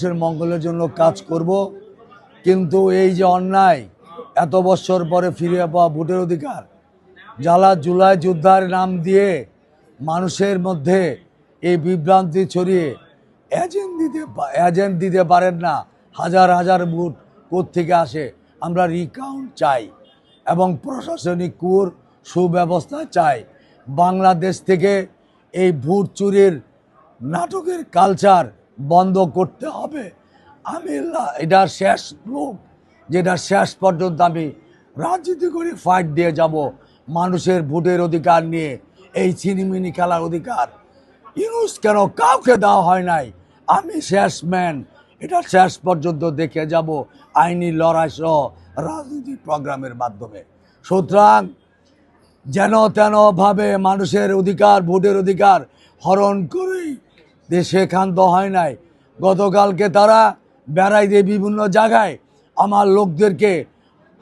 মানুষের মঙ্গলের জন্য কাজ করব, কিন্তু এই যে অন্যায়, এত বছর পরে ফিরে পাওয়া ভোটের অধিকার, জ্বালা জুলাই যোদ্ধার নাম দিয়ে মানুষের মধ্যে এই বিভ্রান্তি ছড়িয়ে এজেন্ট দিতে এজেন্ট দিতে পারেন না, হাজার হাজার ভোট থেকে আসে, আমরা রিকাউন্ট চাই এবং প্রশাসনিক কুর সুব্যবস্থা চাই। বাংলাদেশ থেকে এই ভোট চুরির নাটকের কালচার বন্ধ করতে হবে। আমি এটা শেষ লোক যেটা শেষ পর্যন্ত আমি রাজনীতি করে ফাইট দিয়ে যাব। মানুষের ভোটের অধিকার নিয়ে, এই চিনিমিনি খেলার অধিকার। ইউনুস কেন কাউকে দেওয়া হয় নাই? আমি শেষ ম্যান। এটা শেষ পর্যন্ত দেখে যাব আইনি লড়াই সহ রাজনৈতিক প্রোগ্রামের মাধ্যমে। সুতরাং, যেন তেনভাবে মানুষের অধিকার, ভোটের অধিকার হরণ করেই দেশে ক্ষান্ত হয় নাই। গতকালকে তারা বেড়াই দিয়ে বিভিন্ন জায়গায় আমার লোকদেরকে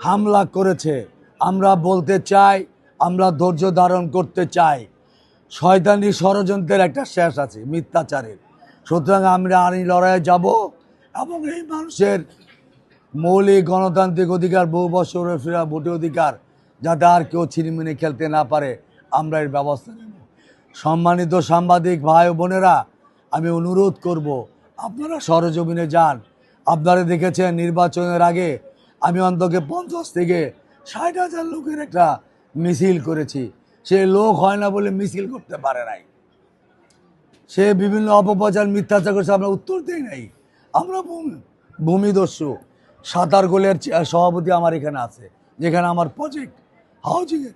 হামলা করেছে। আমরা বলতে চাই, আমরা ধৈর্য ধারণ করতে চাই। শয়তানি ষড়যন্ত্রের একটা শেষ আছে, মিথ্যাচারের। সুতরাং আমরা আইনি লড়াইয়ে যাব এবং এই মানুষের মৌলিক গণতান্ত্রিক অধিকার, বহু বছরে ফেরা ভোটের অধিকার, যাতে আর কেউ ছিনিমিনি খেলতে না পারে, আমরা এর ব্যবস্থা নেব। সম্মানিত সাংবাদিক ভাই বোনেরা আমি অনুরোধ করব, আপনারা সরজমিনে যান। আপনারা দেখেছেন নির্বাচনের আগে আমি অন্তকে পঞ্চাশ থেকে ষাট হাজার লোকের একটা মিছিল করেছি। সে লোক হয় না বলে মিছিল করতে পারে নাই। সে বিভিন্ন অপপ্রচার, মিথ্যাচার করছে, আমরা উত্তর দিই নাই। আমরা ভূমি- ভূমিদস্যু, সাঁতার গোলের সভাপতি আমার এখানে আছে, যেখানে আমার প্রজেক্ট হাউজিংয়ের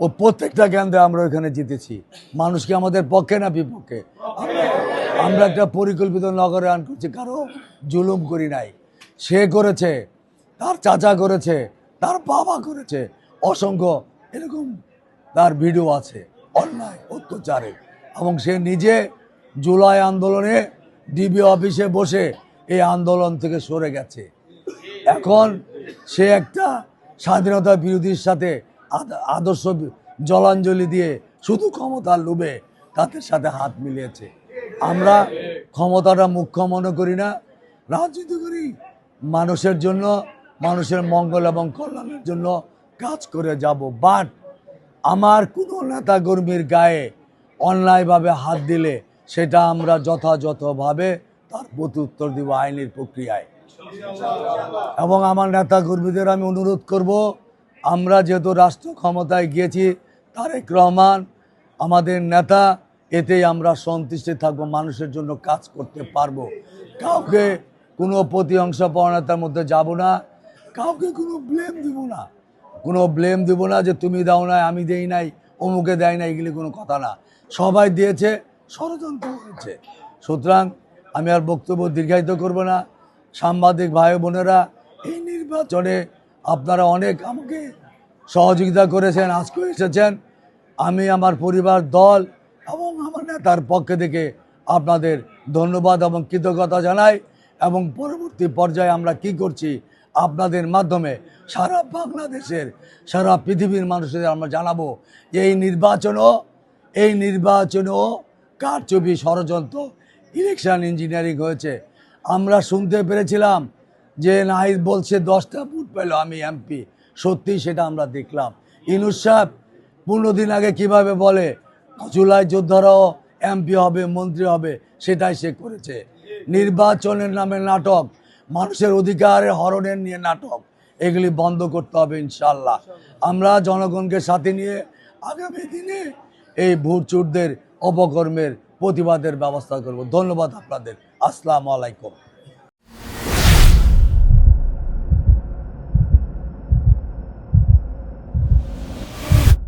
ও প্রত্যেকটা কেন্দ্রে আমরা ওখানে জিতেছি। মানুষকে আমাদের পক্ষে না বিপক্ষে? আমরা- একটা পরিকল্পিত নগরায়ন করছি, কারও জুলুম করি নাই। সে করেছে, তার চাচা করেছে, তার বাবা করেছে, অসংখ্য এরকম তার ভিডিও আছে, অন্যায়, অত্যাচারে। এবং সে নিজে জুলাই আন্দোলনে ডিবি অফিসে বসে এই আন্দোলন থেকে সরে গেছে। এখন সে একটা স্বাধীনতা বিরোধীর সাথে আদ- আদর্শ জলাঞ্জলি দিয়ে শুধু ক্ষমতার লোভে তাদের সাথে হাত মিলিয়েছে। আমরা ক্ষমতাটা মুখ্য মনে করি না, রাজনীতি করি। মানুষের জন্য, মানুষের মঙ্গল এবং কল্যাণের জন্য কাজ করে যাব। বাট আমার কোনো নেতা কর্মীর গায়ে অন্যায়ভাবে হাত দিলে সেটা আমরা যথাযথভাবে তার প্রতি উত্তর দিব আইনের প্রক্রিয়ায়। এবং আমার নেতা কর্মীদের আমি অনুরোধ করব, আমরা যেহেতু রাষ্ট্র ক্ষমতায় গিয়েছি, তারেক রহমান, আমাদের নেতা এতেই আমরা সন্তুষ্টি থাকব, মানুষের জন্য কাজ করতে পারব। কাউকে কোনো প্রতিঅংশ পরণতার মধ্যে যাব না, কাউকে কোনো ব্লেম দিব না। কোনো ব্লেম দিব না যে তুমি দাও নাই, আমি দেই নাই, অমুকে দেয় না এগুলি কোনো কথা না। সবাই দিয়েছে, ষড়যন্ত্র করেছে। সুতরাং আমি আর বক্তব্য দীর্ঘায়িত করব না। সাংবাদিক ভাই বোনেরা, এই নির্বাচনে আপনারা অনেক আমাকে সহযোগিতা করেছেন আজকে এসেছেন। আমি, আমার পরিবার, দল এবং আমার নেতার পক্ষে থেকে আপনাদের ধন্যবাদ এবং কৃতজ্ঞতা জানাই এবং পরবর্তী পর্যায়ে আমরা কি করছি আপনাদের মাধ্যমে সারা বাংলাদেশের, সারা পৃথিবীর মানুষদের আমরা জানাব এই নির্বাচনও এই নির্বাচনও কারচুপি ষড়যন্ত্র ইলেকশন ইঞ্জিনিয়ারিং হয়েছে। আমরা শুনতে পেরেছিলাম যে নাহিদ বলছে দশটা ভোট পেল আমি এমপি, সত্যি সেটা আমরা দেখলাম। ইনুস সাহেব পনেরো দিন আগে কীভাবে বলে জুলাই যোদ্ধারাও এমপি হবে, মন্ত্রী হবে, সেটাই সে করেছে। নির্বাচনের নামে নাটক, মানুষের অধিকারের হরণের নিয়ে নাটক, এগুলি বন্ধ করতে হবে ইনশাল্লাহ আমরা জনগণকে সাথে নিয়ে আগামী দিনে এই ভোটচুরদের অপকর্মের প্রতিবাদের ব্যবস্থা করব। ধন্যবাদ আপনাদের। আসসালামু আলাইকুম।